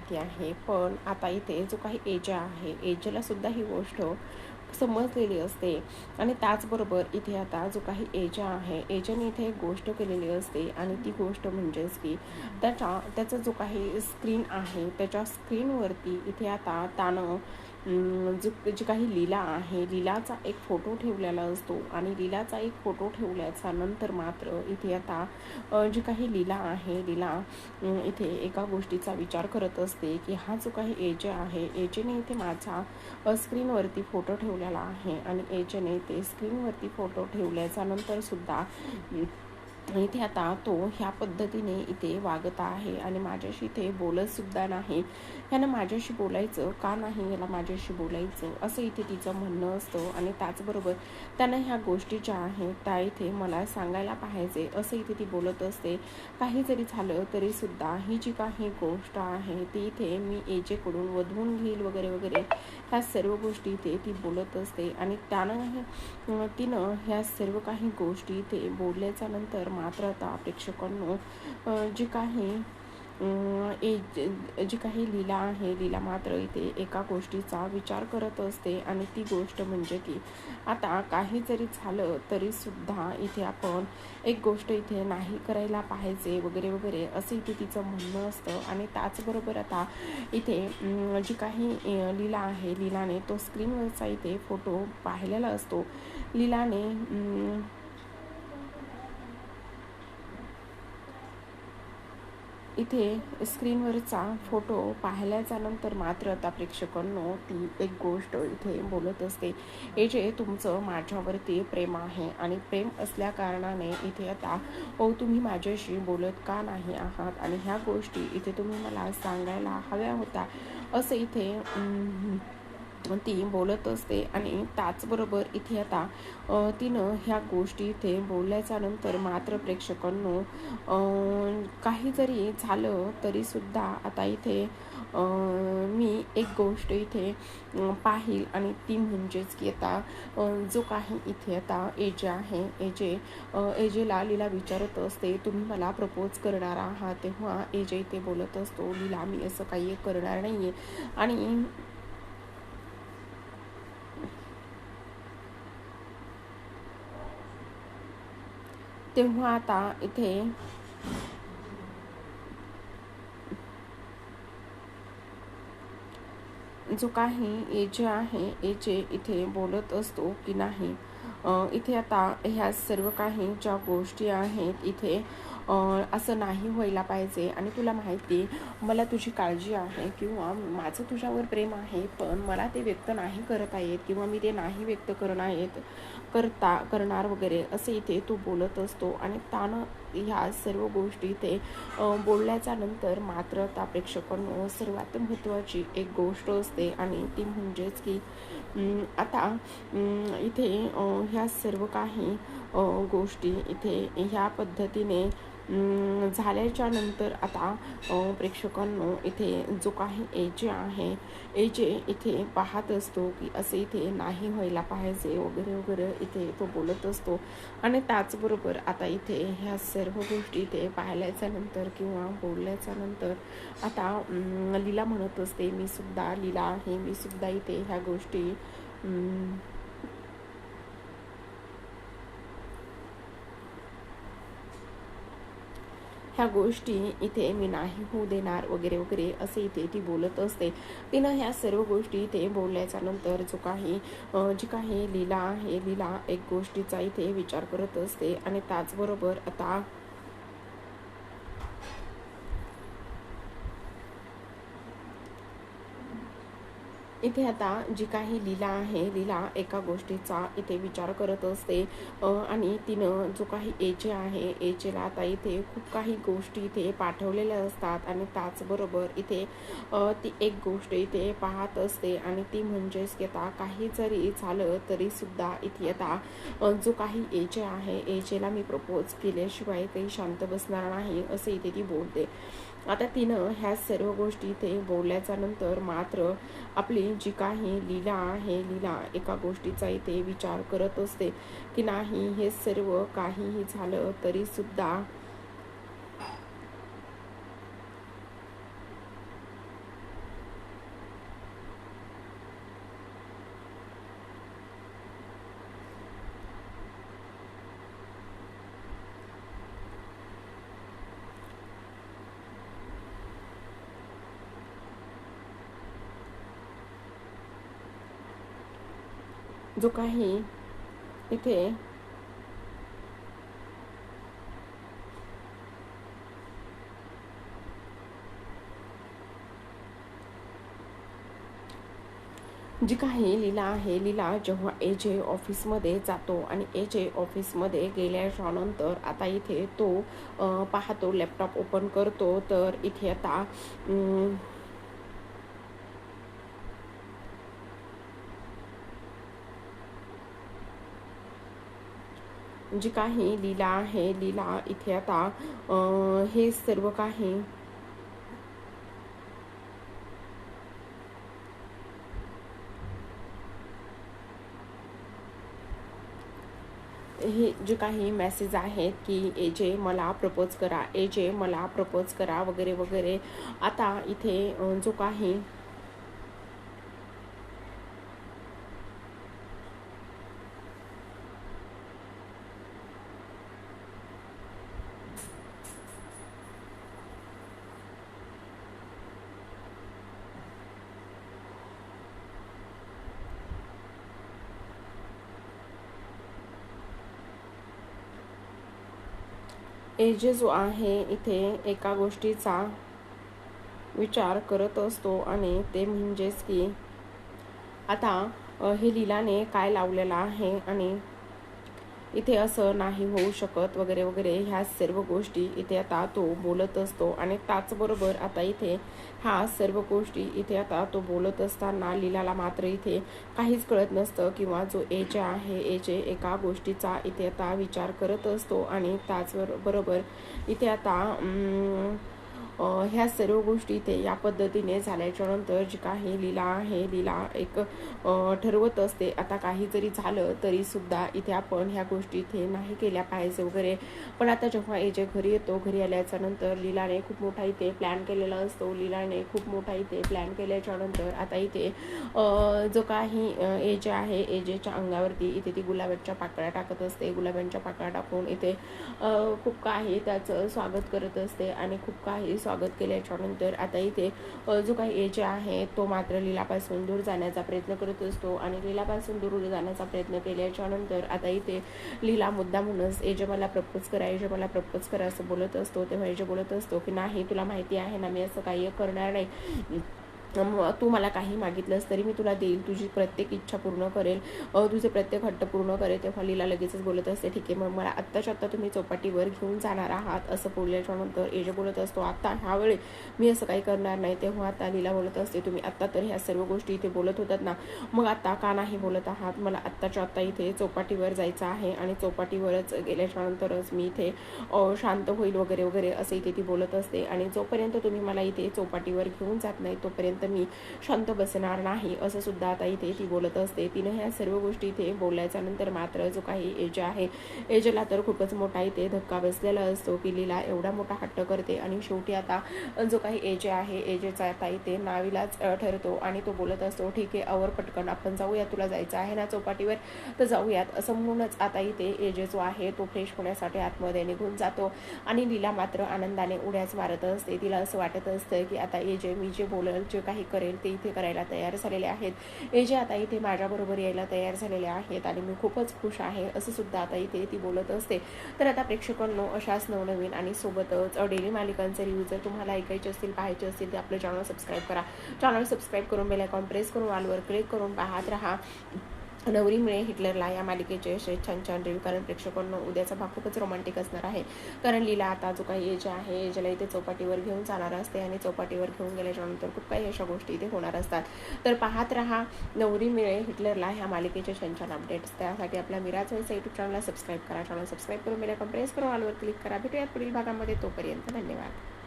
माहिती आहे. पण आता इथे जो काही एजा आहे एजेला सुद्धा ही गोष्ट समजलेली असते. आणि त्याचबरोबर इथे आता जो काही एजा आहे एजाने इथे एक गोष्ट केलेली असते. आणि ती गोष्ट म्हणजेच की त्याच्या त्याचा जो काही स्क्रीन आहे त्याच्या स्क्रीनवरती इथे आता त्यानं जो जी काही लीला आहे लीलाचा एक फोटो ठेवलेला असतो. आणि लीलाचा एक फोटो ठेवल्याचा नंतर मात्र इथे आता जी काही लीला आहे लीला इथे एका गोष्टीचा विचार करत असते की हा जो काही एजे आहे एजेने इथे माझा स्क्रीनवरती फोटो ठेवलेला आहे. आणि एजेने ते स्क्रीनवरती फोटो ठेवल्याच्या नंतरसुद्धा इथे आता तो ह्या पद्धतीने इथे वागत आहे आणि माझ्याशी इथे बोलतसुद्धा नाही. ह्यानं माझ्याशी बोलायचं का नाही? याला माझ्याशी बोलायचं? असं इथे तिचं म्हणणं असतं आणि त्याचबरोबर त्यानं ह्या गोष्टी ज्या आहेत त्या इथे मला सांगायला पाहिजे असं इथे ती बोलत असते. काही जरी झालं तरीसुद्धा ही जी काही गोष्ट आहे ती इथे मी एजेकडून वधवून घेईल वगैरे वगैरे ह्या सर्व गोष्टी इथे ती बोलत असते. आणि त्यानं तिनं ह्या सर्व काही गोष्टी इथे बोलल्याच्या नंतर मात्र आता प्रेक्षकांनो जी काही जी काही लीला आहे लीला मात्र इथे एका गोष्टीचा विचार करत असते आणि ती गोष्ट म्हणजे की आता काही जरी झालं तरी सुद्धा इथे आपण एक गोष्ट इथे नाही करायला पाहिजे वगैरे वगैरे असं इथे तिचं म्हणणं असतं. आणि त्याचबरोबर आता इथे जी काही लीला आहे लीलाने तो स्क्रीनवरचा इथे फोटो पाहिलेला असतो. लीलाने इथे स्क्रीनवरचा फोटो पाहिल्याच्या नंतर मात्र आता प्रेक्षकांनो ती एक गोष्ट इथे बोलत असते. हे जे तुमचं माझ्यावरती प्रेम आहे आणि प्रेम असल्या कारणाने इथे आता ओ तुम्ही माझ्याशी बोलत का नाही आहात? आणि ह्या गोष्टी इथे तुम्ही मला सांगायला हव्या होत्या असं इथे ती बोलत असते आणि त्याचबरोबर इथे आता तिनं ह्या गोष्टी इथे बोलल्याच्या नंतर मात्र प्रेक्षकांनो काही जरी झालं तरीसुद्धा आता इथे मी एक गोष्ट इथे पाहिल आणि ती म्हणजेच की आता जो काही इथे आता एजे आहे एजे एजेला लीला विचारत असते तुम्ही मला प्रपोज करणार आहात? तेव्हा एजे इथे बोलत असतो लीला मी असं काही करणार नाही आहे आणि आता इथे जो काही एजे आहे एजे इथे बोलत असतो की नाही इथे आता ह्या सर्व काही ज्या गोष्टी आहेत इथे असं नाही व्हायला पाहिजे. आणि तुला माहिती मला तुझी काळजी आहे किंवा माझं तुझ्यावर प्रेम आहे पण मला ते व्यक्त नाही करत आहेत किंवा मी ते नाही व्यक्त करणार आहेत करता करणार वगैरे असे इथे तू बोलत असतो. आणि ताण ह्या सर्व गोष्टी इथे बोलल्याच्या नंतर मात्र त्या प्रेक्षकांनो सर्वात महत्त्वाची एक गोष्ट असते आणि ती म्हणजेच की आता इथे ह्या सर्व काही गोष्टी इथे ह्या पद्धतीने झाल्याच्यानंतर आता प्रेक्षकांनो इथे जो काही एजे आहे एजे इथे पाहत असतो की असे इथे नाही व्हायला पाहिजे वगैरे वगैरे इथे तो बोलत असतो. आणि त्याचबरोबर आता इथे ह्या सर्व गोष्टी इथे पाहिल्याच्या नंतर किंवा बोलल्याच्या नंतर आता लीला म्हणत असते मी सुद्धा लीला आहे मी सुद्धा इथे ह्या गोष्टी ह्या गोष्टी इथे मी नाही होऊ देणार वगैरे वगैरे असे इथे ती बोलत असते. तिनं ह्या सर्व गोष्टी इथे बोलल्याच्या नंतर जो काही जी काही लीला आहे लीला एक गोष्टीचा इथे विचार करत असते. आणि त्याचबरोबर आता इथे आता जी काही लीला आहे लीला एका गोष्टीचा इथे विचार करत असते. आणि तिनं जो काही एचे आहे एचेला आता इथे खूप काही गोष्टी इथे पाठवलेल्या असतात आणि त्याचबरोबर इथे ती एक गोष्ट इथे पाहत असते आणि ती म्हणजेच की आता काही जरी झालं तरी सुद्धा इथे आता जो काही एचे आहे एचेला मी प्रपोज केल्याशिवाय काही शांत बसणार नाही असे इथे ती बोलते. आता तिनं ह्या सर्व गोष्टी ते बोलल्याच्या नंतर मात्र आपली जी काही लीला आहे लीला एका गोष्टीचा इथे विचार करत असते की नाही हे सर्व काहीही झालं तरी जो काही इथे जी काही लीला आहे लीला जेव्हा ए जे ऑफिसमध्ये जातो आणि ए जे ऑफिसमध्ये गेल्याच्यानंतर आता इथे तो पाहतो लॅपटॉप ओपन करतो. तर इथे आता जी काही लीला आहे लीला इथे आता हे सर्व काही. हे जे काही मेसेज आहेत की, ए जे मला प्रपोज करा, ए जे मला प्रपोज करा, वगैरे वगैरे. आता इथे जो काही एजे जो आहे इथे एका गोष्टीचा विचार करत असतो आणि ते म्हणजेच की आता हे लीलाने काय लावलेलं आहे आणि इथे असं नाही होऊ शकत वगैरे वगैरे ह्या सर्व गोष्टी इथे आता तो बोलत असतो. आणि त्याचबरोबर आता इथे हा सर्व गोष्टी इथे आता तो बोलत असताना लिलाला मात्र इथे काहीच कळत नसतं किंवा जो एज आहे एजे एका गोष्टीचा इथे आता विचार करत असतो. आणि त्याचबरोबर इथे आता ह्या सर्व गोष्टी इथे या पद्धतीने झाल्याच्यानंतर जी काही लीला आहे लीला एक ठरवत असते. आता काही जरी झालं तरी सुद्धा इथे आपण ह्या गोष्टी इथे नाही केल्या पाहिजे वगैरे. पण आता जेव्हा एजे घरी येतो घरी आल्याच्यानंतर लीलाने खूप मोठा इथे प्लॅन केलेला असतो. लीलाने खूप मोठा इथे प्लॅन केल्याच्यानंतर आता इथे जो काही एज आहे एजेच्या अंगावरती इथे ती गुलाबाच्या पाकळ्या टाकत असते. गुलाबांच्या पाकळ्या टाकून इथे खूप काही त्याचं स्वागत करत असते आणि खूप काही स्वागत केल्याच्यानंतर आता इथे जो काही एज आहे तो मात्र लीलापासून दूर जाण्याचा प्रयत्न करत असतो आणि लीलापासून दूर जाण्याचा प्रयत्न केल्याच्यानंतर आता इथे लीला मुद्दा म्हणूनच एज मला प्रपोज करा एज मला प्रपोज करा असं बोलत असतो. तेव्हा एज बोलत असतो की नाही तुला माहिती आहे ना मी असं काही करणार नाही. तू मला काही मागितलंस तरी मी तुला देईल. तुझी प्रत्येक इच्छा पूर्ण करेल. तुझे प्रत्येक हट्ट पूर्ण करेल. तेव्हा लीला लगेचच बोलत असते ठीक आहे मग मला आत्ताच्या आत्ता तुम्ही चौपाटीवर घेऊन जाणार आहात असं बोलल्याच्या नंतर एज बोलत असतो. आत्ता ह्यावेळी मी असं काही करणार नाही. तेव्हा आता लीला बोलत असते तुम्ही आत्ता तर ह्या सर्व गोष्टी इथे बोलत होतात ना मग आत्ता का नाही बोलत आहात? मला आत्ताच्या आत्ता इथे चौपाटीवर जायचं आहे आणि चौपाटीवरच गेल्याच्या नंतरच मी इथे शांत होईल वगैरे वगैरे असं इथे ती बोलत असते. आणि जोपर्यंत तुम्ही मला इथे चौपाटीवर घेऊन जात नाही तोपर्यंत मी शांत बसणार नाही असं सुद्धा आता इथे ती बोलत असते. तिनं ह्या सर्व गोष्टी इथे बोलल्याच्या नंतर मात्र जो काही एज आहे एजला तर खूपच मोठा इथे धक्का बसलेला असतो. की लीला एवढा मोठा हट्ट करते आणि शेवटी आता जो काही एज आहे एजेचा आता इथे नावीलाच ठरतो आणि तो बोलत असतो ठीक आहे अवर पटकन आपण जाऊया तुला जायचं आहे ना चौपाटीवर? तर जाऊयात. असं म्हणूनच आता इथे एजे जो आहे तो फ्रेश होण्यासाठी आतमध्ये निघून जातो आणि लीला मात्र आनंदाने उड्याच मारत असते. तिला असं वाटत असतं की आता एजे मी जे बोलल जे काही करेल ते इथे करायला तयार झालेले आहेत. हे जे आता इथे माझ्याबरोबर यायला तयार झालेले आहेत आणि मी खूपच खुश आहे असं सुद्धा आता इथे ती बोलत असते. तर आता प्रेक्षकांनो अशाच नवनवीन आणि सोबतच डेली मालिकांचे रिव्ह्यू जर तुम्हाला ऐकायचे असतील पाहायचे असतील ते आपलं चॅनल सबस्क्राईब करा. चॅनल सबस्क्राईब करून बेल आयकॉन प्रेस करून वालवर क्लिक करून पाहत राहा. नवरी मिळे हिटलरला या मालिकेचे असे छान छान रिव्ह्यू कारण प्रेक्षकांना उद्याचा भाग खूपच रोमांटिक असणार आहे. कारण लीला आता जो काही एज आहे एजला इथे चौपाटीवर घेऊन जाणार असते आणि चौपाटीवर घेऊन गेल्याच्यानंतर खूप काही अशा गोष्टी इथे होणार असतात. तर पाहत राहा नवरी मिळे हिटलरला ह्या मालिकेचे छान छान अपडेट्स त्यासाठी आपल्या मिराज व्हायचं यूट्यूब चॅनलला सबस्क्राईब करा. चॅनल सबस्क्राईब करून मेला प्रेस करून ऑलवर क्लिक करा. भेटूयात पुढील भागामध्ये. तोपर्यंत धन्यवाद.